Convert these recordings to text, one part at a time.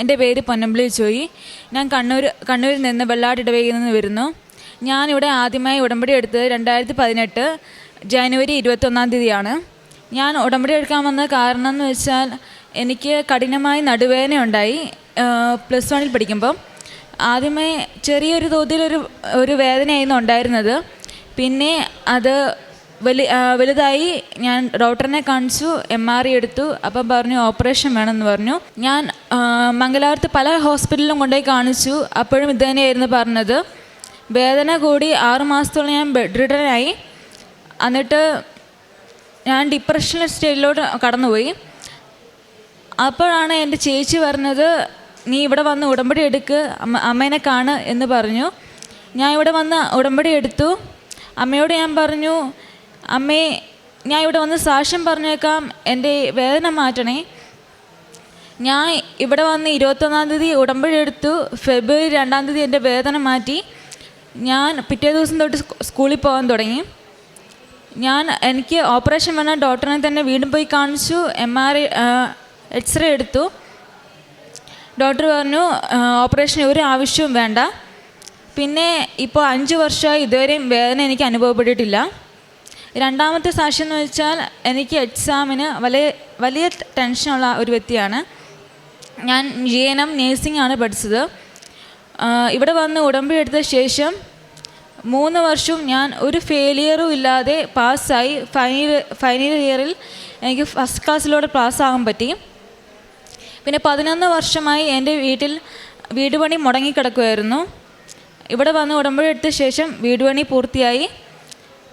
എന്റെ പേര് പൊന്നമ്പിളി ജോയി ഞാൻ കണ്ണൂർ കണ്ണൂരിൽ നിന്ന് വെള്ളാട് ഇടവേയിൽ നിന്ന് വരുന്നു. ഞാനിവിടെ ആദ്യമായി ഉടമ്പടി എടുത്തത് രണ്ടായിരത്തി പതിനെട്ട് ജനുവരി ഇരുപത്തൊന്നാം തീയതിയാണ്. ഞാൻ ഉടമ്പടി എടുക്കാൻ വന്ന കാരണം എന്ന് വെച്ചാൽ എനിക്ക് കഠിനമായി നടുവേദന ഉണ്ടായി പ്ലസ് വണ്ണിൽ പഠിക്കുമ്പം. ആദ്യമേ ചെറിയൊരു തോതിലൊരു ഒരു വേദനയായിരുന്നു ഉണ്ടായിരുന്നത്. പിന്നെ അത് വലി വലുതായി ഞാൻ ഡോക്ടറിനെ കാണിച്ചു എം ആർ ഐ എടുത്തു അപ്പം പറഞ്ഞു ഓപ്പറേഷൻ വേണമെന്ന് പറഞ്ഞു. ഞാൻ മംഗലാപുരത്ത് പല ഹോസ്പിറ്റലിലും കൊണ്ടുപോയി കാണിച്ചു. അപ്പോഴും ഇത് തന്നെയായിരുന്നു പറഞ്ഞത്. വേദന കൂടി ആറുമാസത്തോളം ഞാൻ ബെഡ് റിഡനായി എന്നിട്ട് ഞാൻ ഡിപ്രഷണൽ സ്റ്റേജിലോട്ട് കടന്നുപോയി. അപ്പോഴാണ് എന്റെ ചേച്ചി പറഞ്ഞത് നീ ഇവിടെ വന്ന് ഉടമ്പടി എടുക്ക് അമ്മ അമ്മേനെ കാണ് എന്ന് പറഞ്ഞു. ഞാൻ ഇവിടെ വന്ന് ഉടമ്പടി എടുത്തു. അമ്മയോട് ഞാൻ പറഞ്ഞു അമ്മേ ഞാൻ ഇവിടെ വന്ന് സാക്ഷ്യം പറഞ്ഞേക്കാം. എന്റെ വേദന മാറ്റണേ. ഞാൻ ഇവിടെ വന്ന് ഇരുപത്തൊന്നാം തീയതി ഉടമ്പടി എടുത്തു ഫെബ്രുവരി രണ്ടാം തീയതി എന്റെ വേദന മാറ്റി. ഞാൻ പിറ്റേ ദിവസം തൊട്ട് സ്കൂളിൽ പോകാൻ തുടങ്ങി. ഞാൻ എനിക്ക് ഓപ്പറേഷൻ വന്ന ഡോക്ടറിനെ തന്നെ വീണ്ടും പോയി കാണിച്ചു. എം ആർ എക്സ്റേ എടുത്തു. ഡോക്ടർ പറഞ്ഞു ഓപ്പറേഷൻ ഒരു ആവശ്യവും വേണ്ട. പിന്നെ ഇപ്പോൾ അഞ്ച് വർഷമായി ഇതുവരെയും വേദന എനിക്ക് അനുഭവപ്പെട്ടിട്ടില്ല. രണ്ടാമത്തെ സാക്ഷ്യം എന്ന് വെച്ചാൽ എനിക്ക് എക്സാമിന് വലിയ വലിയ ടെൻഷനുള്ള ഒരു വ്യക്തിയാണ്. ഞാൻ ജി എൻ എം നേഴ്സിംഗ് ആണ് പഠിച്ചത്. ഇവിടെ വന്ന് ഉടമ്പടി എടുത്ത ശേഷം മൂന്ന് വർഷവും ഞാൻ ഒരു ഫെയിലിയറും ഇല്ലാതെ പാസ്സായി. ഫൈനൽ ഫൈനൽ ഇയറിൽ എനിക്ക് ഫസ്റ്റ് ക്ലാസ്സിലൂടെ പാസ്സാകാൻ പറ്റി. പിന്നെ പതിനൊന്ന് വർഷമായി എന്റെ വീട്ടിൽ വീടുപണി മുടങ്ങിക്കിടക്കുമായിരുന്നു ഇവിടെ വന്ന് ഉടമ്പടി എടുത്ത ശേഷം വീടുപണി പൂർത്തിയായി.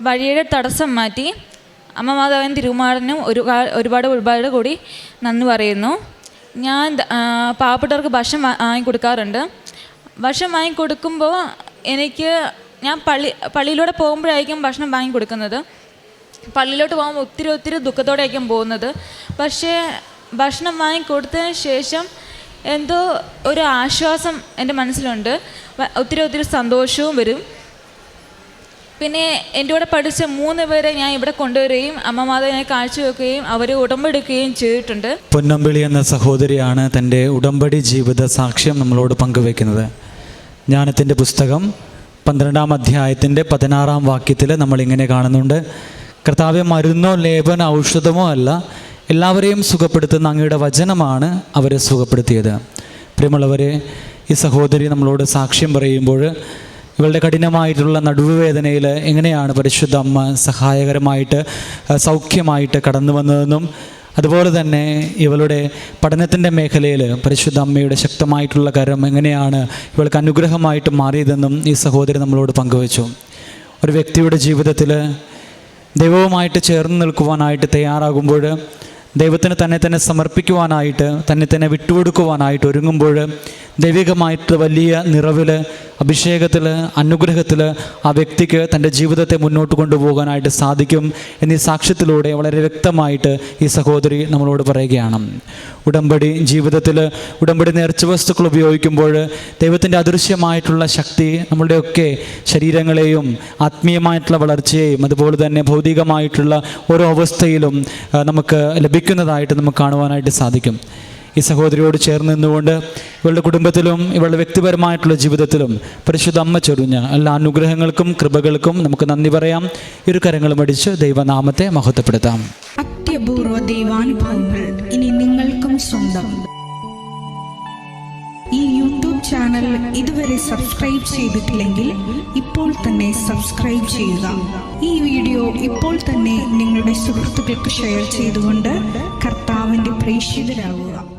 വഴിയുടെ തടസ്സം മാറ്റി അമ്മ മാതാവൻ തിരുമാറിനും ഒരു ഒരുപാട് ഒരുപാട് കൂടി നന്ദി പറയുന്നു. ഞാൻ പാവപ്പെട്ടവർക്ക് ഭക്ഷണം വാങ്ങിക്കൊടുക്കാറുണ്ട്. വാങ്ങി കൊടുക്കാറുണ്ട് ഭക്ഷണം വാങ്ങി കൊടുക്കുമ്പോൾ എനിക്ക് ഞാൻ പള്ളി പള്ളിയിലൂടെ പോകുമ്പോഴായിരിക്കും ഭക്ഷണം വാങ്ങി കൊടുക്കുന്നത് പള്ളിയിലോട്ട് പോകുമ്പോൾ ഒത്തിരി ഒത്തിരി ദുഃഖത്തോടെയായിരിക്കും പോകുന്നത്. പക്ഷേ ഭക്ഷണം വാങ്ങി കൊടുത്തതിന് ശേഷം എന്തോ ഒരു ആശ്വാസം എന്റെ മനസ്സിലുണ്ട്. ഒത്തിരി ഒത്തിരി സന്തോഷവും വരും. പിന്നെ എന്റെ കൂടെ പഠിച്ച മൂന്ന് പേരെ ഞാൻ ഇവിടെ കൊണ്ടുവരികയും അമ്മമാതാവിനെ കാഴ്ചവെക്കുകയും അവരെ ഉടമ്പെടുക്കുകയും ചെയ്തിട്ടുണ്ട്. പൊന്നമ്പിളി എന്ന സഹോദരിയാണ് തന്റെ ഉടമ്പടി ജീവിത സാക്ഷ്യം നമ്മളോട് പങ്കുവെക്കുന്നത്. ജ്ഞാനത്തിന്റെ പുസ്തകം പന്ത്രണ്ടാം അധ്യായത്തിന്റെ പതിനാറാം വാക്യത്തിൽ നമ്മളിങ്ങനെ കാണുന്നുണ്ട്. കർത്താവ് മരുന്നോ ലേപന ഔഷധമോ അല്ല എല്ലാവരെയും സുഖപ്പെടുത്തുന്ന അങ്ങയുടെ വചനമാണ് അവരെ സുഖപ്പെടുത്തിയത്. പ്രിയമുള്ളവരെ ഈ സഹോദരി നമ്മളോട് സാക്ഷ്യം പറയുമ്പോൾ ഇവളുടെ കഠിനമായിട്ടുള്ള നടുവുവേദനയിൽ എങ്ങനെയാണ് പരിശുദ്ധ അമ്മ സഹായകരമായിട്ട് സൗഖ്യമായിട്ട് കടന്നു വന്നതെന്നും അതുപോലെ തന്നെ ഇവളുടെ പഠനത്തിന്റെ മേഖലയിൽ പരിശുദ്ധ അമ്മയുടെ ശക്തമായിട്ടുള്ള കരം എങ്ങനെയാണ് ഇവൾക്ക് അനുഗ്രഹമായിട്ട് മാറിയതെന്നും ഈ സഹോദരി നമ്മളോട് പങ്കുവച്ചു. ഒരു വ്യക്തിയുടെ ജീവിതത്തിൽ ദൈവവുമായിട്ട് ചേർന്ന് നിൽക്കുവാനായിട്ട് തയ്യാറാകുമ്പോൾ ദൈവത്തിന് തന്നെ തന്നെ സമർപ്പിക്കുവാനായിട്ട് തന്നെ തന്നെ വിട്ടുകൊടുക്കുവാനായിട്ട് ഒരുങ്ങുമ്പോൾ ദൈവികമായിട്ട് വലിയ നിറവിൽ അഭിഷേകത്തിൽ അനുഗ്രഹത്തിൽ ആ വ്യക്തിക്ക് തന്റെ ജീവിതത്തെ മുന്നോട്ട് കൊണ്ടുപോകാനായിട്ട് സാധിക്കും എന്നീ സാക്ഷ്യത്തിലൂടെ വളരെ വ്യക്തമായിട്ട് ഈ സഹോദരി നമ്മളോട് പറയുകയാണ്. ഉടമ്പടി ജീവിതത്തിൽ ഉടമ്പടി നേർച്ച വസ്തുക്കൾ ഉപയോഗിക്കുമ്പോൾ ദൈവത്തിന്റെ അദൃശ്യമായിട്ടുള്ള ശക്തി നമ്മളുടെയൊക്കെ ശരീരങ്ങളെയും ആത്മീയമായിട്ടുള്ള വളർച്ചയെയും അതുപോലെ തന്നെ ഭൗതികമായിട്ടുള്ള ഓരോ അവസ്ഥയിലും നമുക്ക് ലഭിക്കുന്നതായിട്ട് നമുക്ക് കാണുവാനായിട്ട് സാധിക്കും. ഈ സഹോദരിയോട് ചേർന്ന് നിന്നുകൊണ്ട് ഇവളുടെ കുടുംബത്തിലും ഇവളുടെ വ്യക്തിപരമായിട്ടുള്ള ജീവിതത്തിലും പരിശുദ്ധ അമ്മ ചൊരിഞ്ഞ എല്ലാ അനുഗ്രഹങ്ങൾക്കും കൃപകൾക്കും നമുക്ക് നന്ദി പറയാം. ഇരു കരങ്ങളും അടിച്ച് ദൈവനാമത്തെ മഹത്വപ്പെടുത്താം. അത്യപൂർവ ദൈവാനുഭവങ്ങൾ ഇനി നിങ്ങൾക്കും സ്വന്തം. ഈ യൂട്യൂബ് ചാനൽ ഇതുവരെ സബ്സ്ക്രൈബ് ചെയ്തിട്ടില്ലെങ്കിൽ ഇപ്പോൾ തന്നെ സബ്സ്ക്രൈബ് ചെയ്യുക. ഈ വീഡിയോ ഇപ്പോൾ തന്നെ നിങ്ങളുടെ സുഹൃത്തുക്കൾക്ക് ഷെയർ ചെയ്തുകൊണ്ട് കർത്താവിന്റെ പ്രേക്ഷിതരാകുക